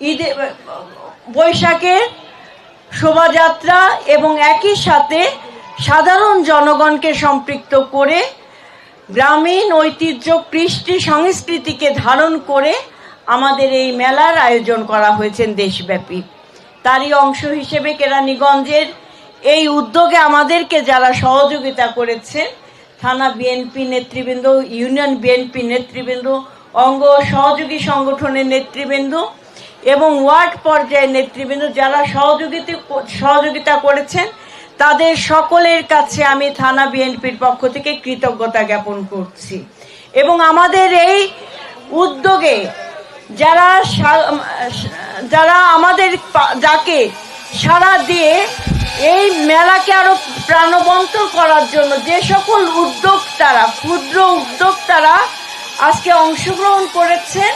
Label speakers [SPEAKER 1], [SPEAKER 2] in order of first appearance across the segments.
[SPEAKER 1] ঈদে বৈশাখের শোভাযাত্রা এবং একই সাথে সাধারণ জনগণকে সম্পৃক্ত করে গ্রামীণ ঐতিহ্য, কৃষ্টি, সংস্কৃতিকে ধারণ করে আমাদের এই মেলার আয়োজন করা হয়েছে দেশব্যাপী। তারই অংশ হিসেবে কেরানীগঞ্জের এই উদ্যোগে আমাদেরকে যারা সহযোগিতা করেছে, থানা বিএনপি নেতৃবৃন্দ, ইউনিয়ন বিএনপি নেতৃবৃন্দ, অঙ্গ সহযোগী সংগঠনের নেতৃবৃন্দ এবং ওয়ার্ড পর্যায়ের নেতৃবৃন্দ যারা সহযোগিতা সহযোগিতা করেছেন, তাদের সকলের কাছে আমি থানা বিএনপির পক্ষ থেকে কৃতজ্ঞতা জ্ঞাপন করছি। এবং আমাদের এই উদ্যোগে যারা যারা আমাদের যাকে সাড়া দিয়ে এই মেলাকে আরও প্রাণবন্ত করার জন্য যে সকল উদ্যোক্তারা, ক্ষুদ্র উদ্যোক্তারা আজকে অংশগ্রহণ করেছেন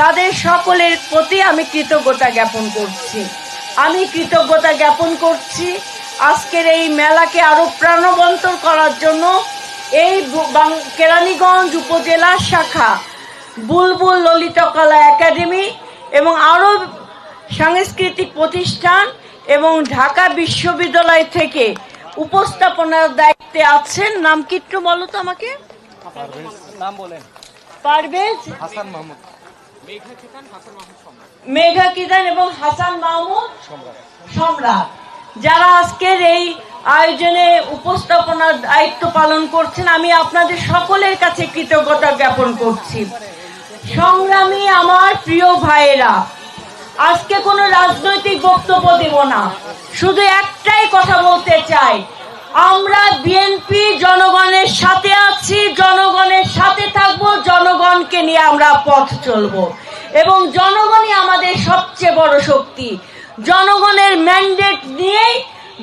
[SPEAKER 1] তাদের সকলের প্রতি আমি কৃতজ্ঞতা জ্ঞাপন করছি। আমি কৃতজ্ঞতা জ্ঞাপন করছি আজকের এই মেলাকে আরও প্রাণবন্ত করার জন্য এই কেরানীগঞ্জ উপজেলা শাখা বুলবুল ললিতকলা একাডেমি এবং আরও সাংস্কৃতিক প্রতিষ্ঠান এবং ঢাকা বিশ্ববিদ্যালয় থেকে উপস্থাপনার দায়িত্বে আছেন। নাম কি একটু বলো তো আমাকে?
[SPEAKER 2] নাম বলেন।
[SPEAKER 1] পারভেজ?
[SPEAKER 2] হাসান মাহমুদ।
[SPEAKER 1] মেঘা কিদান এবং হাসান মাহমুদ সম্রাট। যারা আজকের এই আয়োজনে উপস্থাপনার দায়িত্ব পালন করছেন আমি আপনাদের সকলের কাছে কৃতজ্ঞতা জ্ঞাপন করছি। সংগ্রামী আমার প্রিয় ভাইয়েরা আজকে কোনো রাজনৈতিক বক্তব্য দেব না। শুধু একটাই কথা বলতে চাই আমরা বিএনপি জনগণের সাথে আছি নিয়ে আমরা পথ চলব। এবং জনগণই আমাদের সবচেয়ে বড় শক্তি। জনগণের ম্যান্ডেট নিয়েই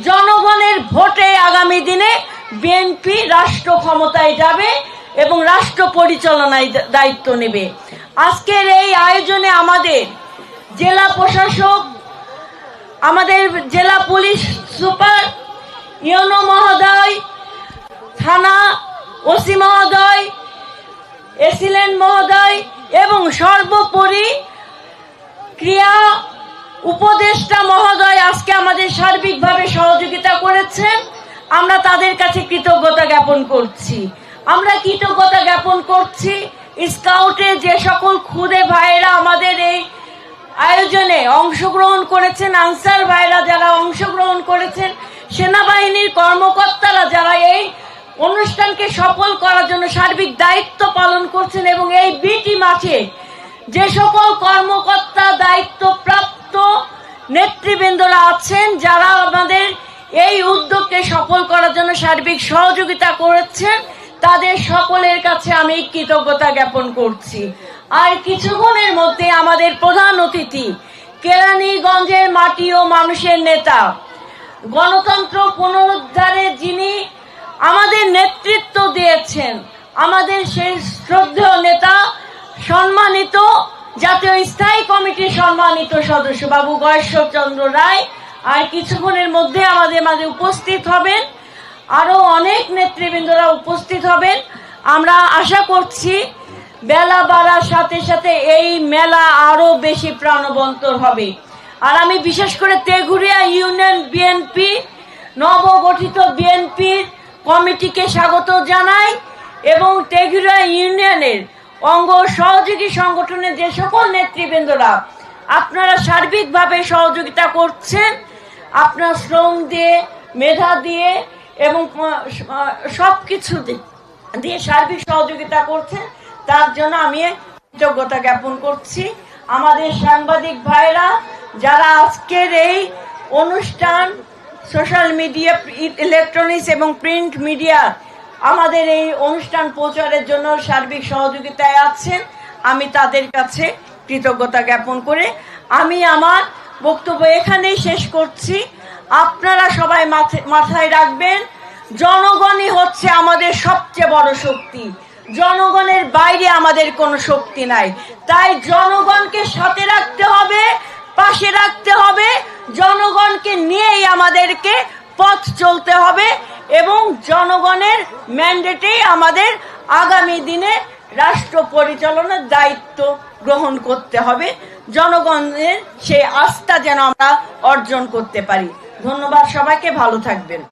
[SPEAKER 1] জনগণের ভোটে আগামী দিনে বিএনপি রাষ্ট্র ক্ষমতায় যাবে এবং রাষ্ট্র পরিচালনায় দায়িত্ব নেবে। আজকের এই আয়োজনে আমাদের জেলা প্রশাসক, আমাদের জেলা পুলিশ সুপার ইউনো মহোদয়, থানা ওসি মহোদয় এসিলেন্ট মহোদয় এবং সর্বোপরি ক্রিয়া উপদেষ্টা মহোদয় আজকে আমাদের সার্বিকভাবে সহযোগিতা করেছেন। আমরা তাদের কাছে কৃতজ্ঞতা জ্ঞাপন করছি। আমরা কৃতজ্ঞতা জ্ঞাপন করছি স্কাউটে যে সকল খুদে ভাইয়েরা আমাদের এই আয়োজনে অংশগ্রহণ করেছেন, আনসার ভাইরা যারা অংশগ্রহণ করেছেন, সেনাবাহিনীর কর্মকর্তারা যারা অনুষ্ঠানকে সফল করার জন্য সার্বিক দায়িত্ব পালন করছেন এবং এই বিটি মাঠে যে সকল কর্মকর্তা দায়িত্বপ্রাপ্ত নেতৃবৃন্দরা আছেন, যারা আমাদের এই উদ্যোগকে সফল করার জন্য সার্বিক সহযোগিতা করেছেন, তাদের সকলের কাছে আমি কৃতজ্ঞতা জ্ঞাপন করছি। আর কিছুক্ষণের মধ্যে আমাদের প্রধান অতিথি, কেরানীগঞ্জের মাটি ও মানুষের নেতা, গণতন্ত্র পুনরুদ্ধারে যিনি আমাদের নেতৃত্ব দিয়েছেন আমাদের সেই শ্রদ্ধেয় নেতা সম্মানিত জাতীয় স্থায়ী কমিটির সম্মানিত সদস্য, বাবু গয়েশ্বর চন্দ্র রায়। আর কিছুক্ষণের মধ্যে আমাদের মাঝে উপস্থিত হবেন। আরও অনেক নেতৃবৃন্দরা উপস্থিত হবেন। আমরা আশা করছি বেলা বাড়ার সাথে সাথে এই মেলা আরও বেশি প্রাণবন্ত হবে। আর আমি বিশেষ করে তেঘুরিয়া ইউনিয়ন বিএনপি, নবগঠিত বিএনপির কমিটিকে স্বাগত জানাই এবং তেঘুরিয়া ইউনিয়নের অঙ্গ সহযোগী সংগঠনের যে সকল নেতৃবৃন্দরা, আপনারা সার্বিকভাবে সহযোগিতা করছেন, আপনার শ্রম দিয়ে, মেধা দিয়ে এবং সব কিছু দিয়ে সার্বিক সহযোগিতা করছেন, তার জন্য আমি কৃতজ্ঞতা জ্ঞাপন করছি। আমাদের সাংবাদিক ভাইরা, যারা আজকের এই অনুষ্ঠান, সোশ্যাল মিডিয়া, ইলেকট্রনিক্স এবং প্রিন্ট মিডিয়া আমাদের এই অনুষ্ঠান প্রচারের জন্য সার্বিক সহযোগিতায় আছেন। আমি তাদের কাছে কৃতজ্ঞতা জ্ঞাপন করে আমি আমার বক্তব্য এখানেই শেষ করছি। আপনারা সবাই মাথে- মাথায় রাখবেন, জনগণই হচ্ছে আমাদের সবচেয়ে বড় শক্তি। জনগণের বাইরে আমাদের কোনো শক্তি নাই। তাই জনগণকে সাথে রাখতে হবে, পাশে রাখতে হবে। জনগণকে নিয়েই আমাদেরকে পথ চলতে হবে। এবং জনগণের ম্যান্ডেটেই আমাদের আগামী দিনে রাষ্ট্র পরিচালনার দায়িত্ব গ্রহণ করতে হবে। জনগণের সেই আস্থা যেন আমরা অর্জন করতে পারি। ধন্যবাদ সবাইকে, ভালো থাকবেন।